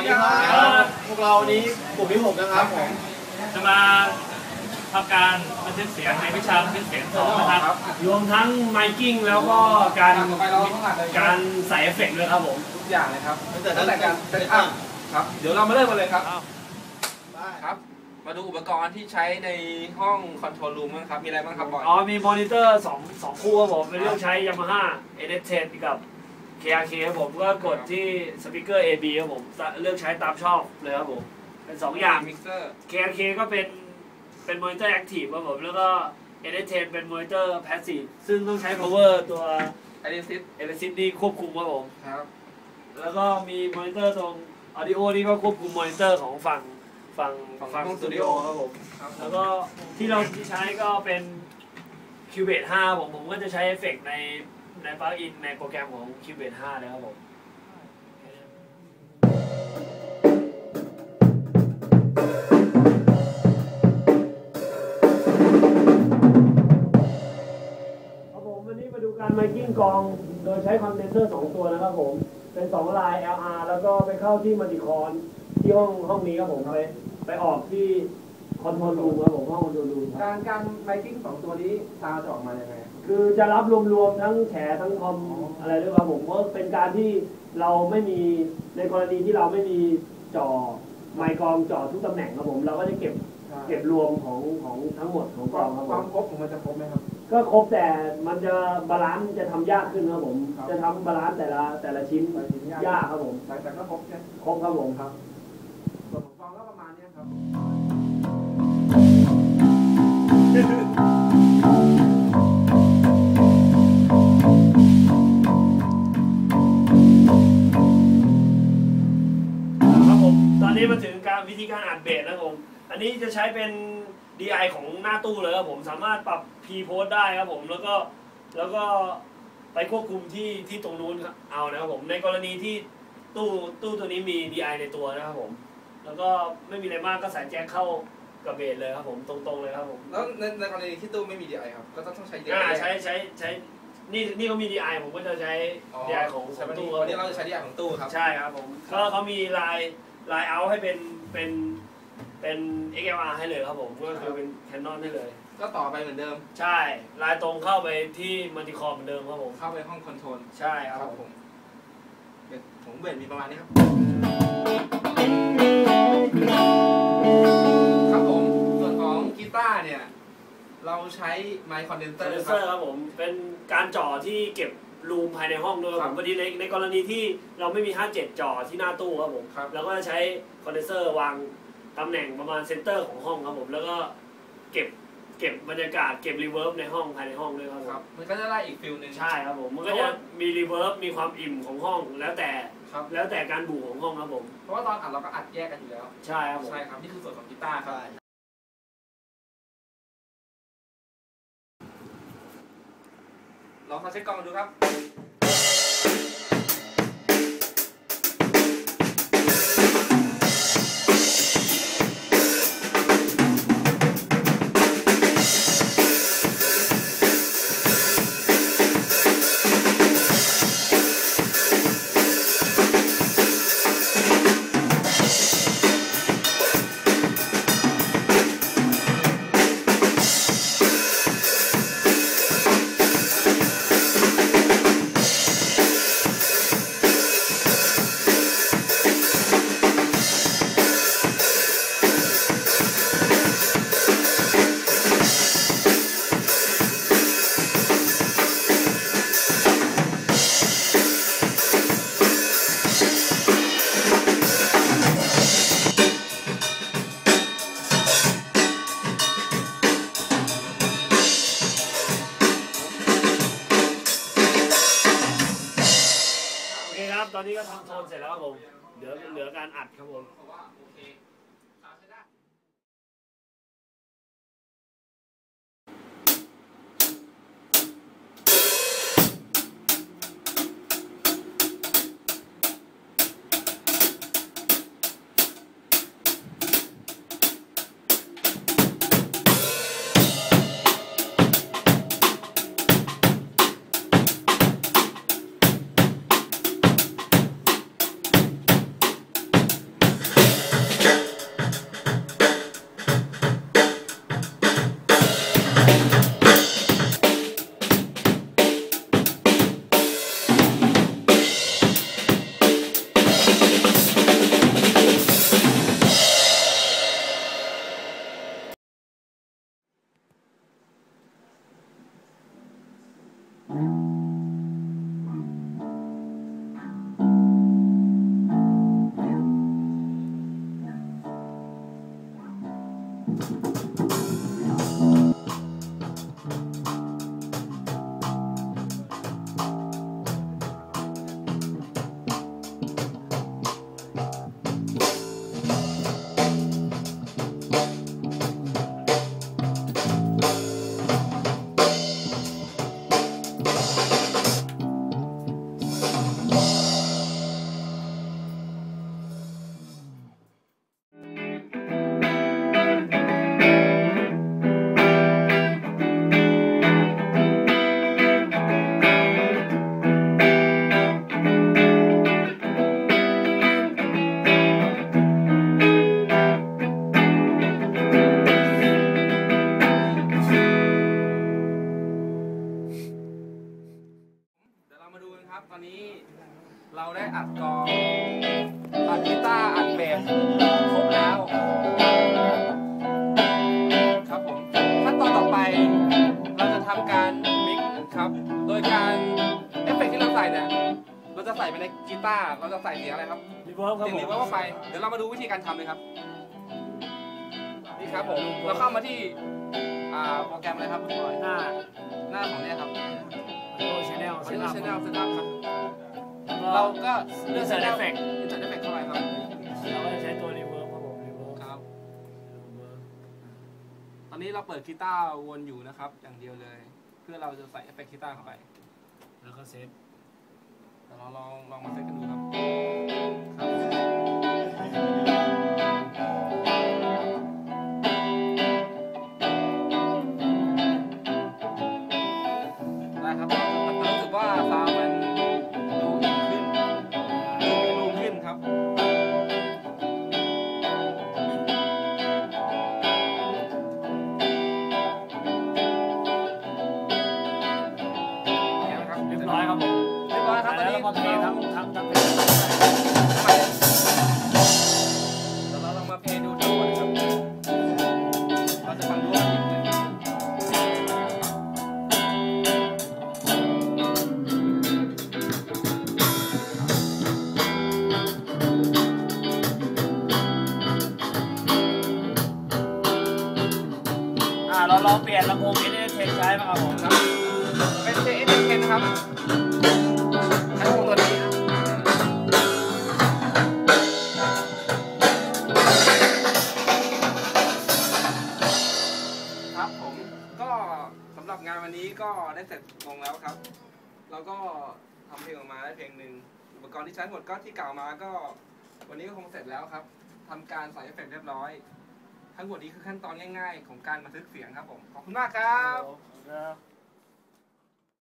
วัสดีครับพวกเรานี้กลุ่มที่หกนะครับผมจะมาทำการบันทึกเสียงในวิชาบันทึกเสียงสองนะครับ รวมทั้งไมกิ้งแล้วก็การการใส่เอฟเฟกต์ด้วยครับผม ทุกอย่างเลยครับตั้งแต่ตั้งแต่การเซตอัพครับ เดี๋ยวเรามาเริ่มกันเลยครับครับ มาดูอุปกรณ์ที่ใช้ในห้องคอนโทรลรูมบ้างครับ มีอะไรบ้างครับบอย อ๋อ มีมอนิเตอร์สองสองคู่ครับผม เป็นเรื่องใช้ Yamaha NS10 กับ KRK ครับผมก็กดที่สปีกเกอร์ AB ครับผมเลือกใช้ตามชอบเลยครับผมเป็นสองอย่าง มิกเซอร์ KRK ก็เป็นเป็นมอนิเตอร์แอคทีฟครับผมแล้วก็ NS10 เป็นมอนิเตอร์แพสซีฟซึ่งต้องใช้ power ตัว ไอเดนซิตเอลซินี่ควบคุมครับผม ครับแล้วก็มีมอนิเตอร์ตรงออดิโอนี่ก็ควบคุมมอนิเตอร์ของฝั่งฝั่งฝั่งสตูดิโอครับผม ครับแล้วก็ที่เราใช้ก็เป็น Cubase 5ผมผมก็จะใช้เอฟเฟกต์ใน ในปลั๊กอินในโปรแกรมของ Cubase 5เลยครับผมครับผมวันนี้มาดูการไมกิ้งกอง โดยใช้คอนเดนเซอร์ 2 ตัวนะครับผม เป็น 2 ลาย LR แล้วก็ไปเข้าที่มัลติคอนที่ห้องห้องนี้ครับผมไปไปออกที่คอนโทรลรูมครับผมห้องคอนโทรลรูมครับการการไมกิ้งสองตัวนี้ซาวจะออกมายังไง คือจะรับรวมๆทั้งแฉทั้งคอมอะไรด้วยครับผมเพราะเป็นการที่เราไม่มีในกรณีที่เราไม่มีจอไมค์กรองจอทุกตำแหน่งครับผม เราก็จะเก็บเก็บรวมของของทั้งหมดของกคอวางมครับคผวามมครบของมันจะครบไหมครับ ก็ครบแต่มันจะบาลานซ์จะทำยากขึ้นครับผม ครับ จะทำบาลานซ์แต่ละแต่ละชิ้นแต่ชิ้นยากยากครับผมแต่แต่ก็ครบใช่ไหมครบครับผมครับ ส่วนของกองก็ประมาณเนี้ยครับครับ วิธีการอัดเบสนะครับผม อันนี้จะใช้เป็น DI ของหน้าตู้เลยครับผมสามารถปรับ P post ได้ครับผมแล้วก็แล้วก็ไปควบคุมที่ที่ตรงนู้นเอานะครับผมในกรณีที่ตู้ตู้ตัวนี้มี DI ในตัวนะครับผม แล้วก็ไม่มีอะไรมากก็ใส่แจ็คเข้ากับเบสเลยครับผมตรงๆเลยครับผมแล้วในในกรณีที่ตู้ไม่มี DI ครับก็ต้องต้องใช้ DI อ่าใช้ใช้ใช้นี่นี่เขามี DI ผมก็จะใช้ DI ของขใช้องวันตู้นี้ครับวันนี้ผมเราจะใช้ DI ของตู้ครับ ใช่ครับผมก็เขามีลาย ลายเอาให้เป็นเป็นเป็น XLR ให้เลยครับผมก็คือเป็น Canon ให้เลย ก็ต่อไปเหมือนเดิม ใช่ลายตรงเข้าไปที่มัลติคอมเหมือนเดิมครับผมเข้าไปห้องคอนโทรลใช่ครับครับผผมมเบ็ดของเบนมีประมาณนี้ครับ ครับผมส่วนของกีตาร์เนี่ย เราใช้ไมค์คอนเดนเซคออนเดนร์เซอร์ครับผมเป็นการจ่อที่เก็บ รูมภายในห้องด้วยครับผมพอดีในในกรณีที่เราไม่มี 57จ่อที่หน้าตู้ครับผมครับ เราก็จะใช้คอนเดนเซอร์วางตำแหน่งประมาณเซนเตอร์ของห้องครับผมแล้วก็เก็บเก็บบรรยากาศเก็บรีเวิร์บในห้องภายในห้องด้วยครับผมครับมันก็จะได้อีกฟิลหนึ่งใช่ครับผมมันก็จะมีรีเวิร์บมีความอิ่มของห้องแล้วแต่ครับ แล้วแต่การบูของห้องครับผมเพราะว่าตอนอัดเราก็อัดแยกกันอยู่แล้ว ใช่ครับผม ใช่ครับ นี่คือส่วนของกีตาร์ครับ ลองเขาเช็คกล้องดูครับ อันนี้ก็ทำโทนเสร็จแล้วครับผม เหลือเหลือการอัดครับผม Bye. ใส่ไปในกีตาร์เราจะใส่เสียงอะไรครับรีเวิร์บครับเสียงผมรีเวิร์บเข้าไป เดี๋ยวเรามาดูวิธีการทำเลยครับ นี่ครับผมเราเข้ามาที่อ่าโปรแกรมอะไรครับคุณบอยหน้าหน้าของเนี่ยครับโอ้ชแนล Audio เซตอัพ Channel Setup ครับ เราเราก็เลือกใส่เอฟเฟกต์ใส่เอฟเฟกต์เข้าไปครับ เราก็จะใช้ตัวรีเวิร์บครับผมรีเวิร์บครับ ตอนนี้เราเปิดกีตาร์วนอยู่นะครับ อย่างเดียวเลย เพื่อเราจะใส่เอฟเฟกต์กีตาร์เข้าไป แล้วก็เซต เดี๋ยวเราลองลองมาเซตกันดูครับาเราลองเปลี่ยนลำโพงที่ได้เทคใช้บ้างครับผมครับเป็น JS 10นะครับใช้วงตัวนี้นะครับผมก็สำหรับงานวันนี้ก็ได้เสร็จลงแล้วครับ เราก็ทำเพลงออกมาได้เพลงหนึ่งอุปกรณ์ที่ใช้หมดก็ที่กล่าวมาก็ วันนี้ก็คงเสร็จแล้วครับทำการใส่เอฟเฟกต์เรียบร้อย ทั้งหมดนี้คือขั้นตอนง่าย ๆ ของการบันทึกเสียงครับผม ขอบคุณมากครับ ครับ